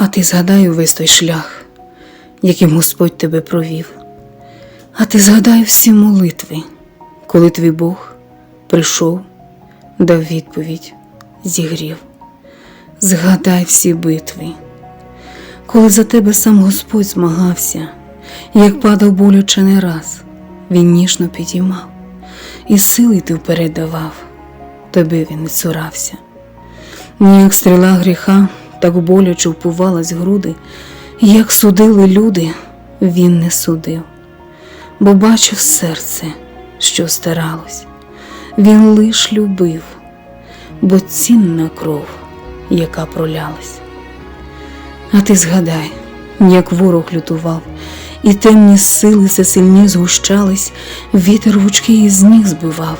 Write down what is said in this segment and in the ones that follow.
А ти згадай увесь той шлях, яким Господь тебе провів. А ти згадай всі молитви, коли твій Бог прийшов, дав відповідь, зігрів. Згадай всі битви, коли за тебе сам Господь змагався, як падав болюче не раз, він ніжно підіймав, і сили ти вперед давав, тобі він не цурався. Ніяк стріла гріха так боляче впувалась груди, як судили люди, він не судив, бо бачив серце, що старалось, він лиш любив, бо цінна кров, яка пролялась. А ти згадай, як ворог лютував, і темні сили все сильні згущались, вітер гучки із ніг збивав,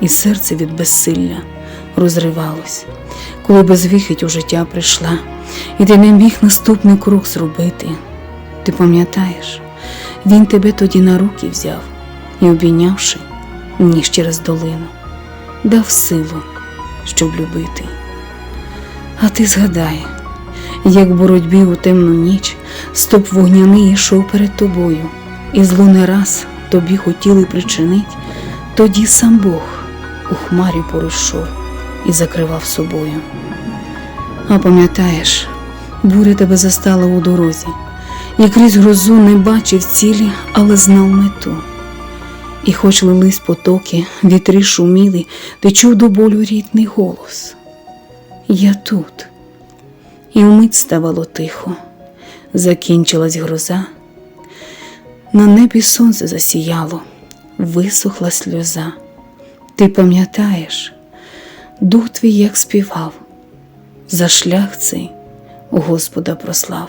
і серце від безсилля розривалось, коли безвихідь у життя прийшла, і ти не міг наступний крок зробити. Ти пам'ятаєш, він тебе тоді на руки взяв і, обійнявши, ніж через долину, дав силу, щоб любити. А ти згадай, як в боротьбі у темну ніч стоп вогняний йшов перед тобою, і зло не раз тобі хотіли причинить, тоді сам Бог у хмарі порушов і закривав собою. А пам'ятаєш, буря тебе застала у дорозі, і крізь грозу не бачив цілі, але знав мету. І хоч лились потоки, вітри шуміли, ти чув до болю рідний голос. Я тут. І вмить ставало тихо, закінчилась гроза. На небі сонце засіяло, висохла сльоза. Ти пам'ятаєш, дух твій як співав, за шлях цей Господа прослав.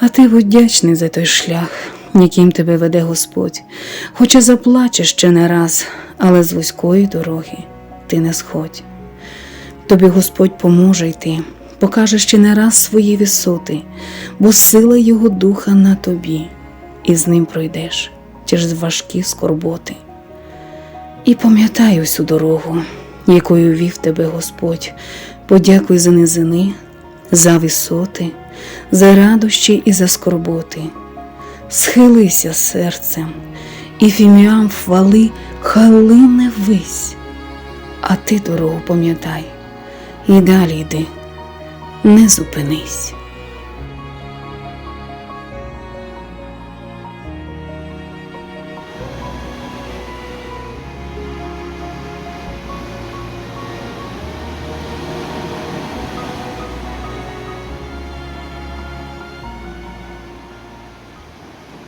А ти вдячний за той шлях, яким тебе веде Господь, хоча заплачеш ще не раз, але з вузької дороги ти не сходь. Тобі Господь поможе йти, покаже ще не раз свої висоти, бо сила Його духа на тобі, і з ним пройдеш через важкі скорботи. І пам'ятай усю дорогу, якою вів тебе Господь, подякуй за низини, за висоти, за радощі і за скорботи. Схилися серцем, і фіміам хвали халине вись, а ти дорогу пам'ятай, і далі йди, не зупинись.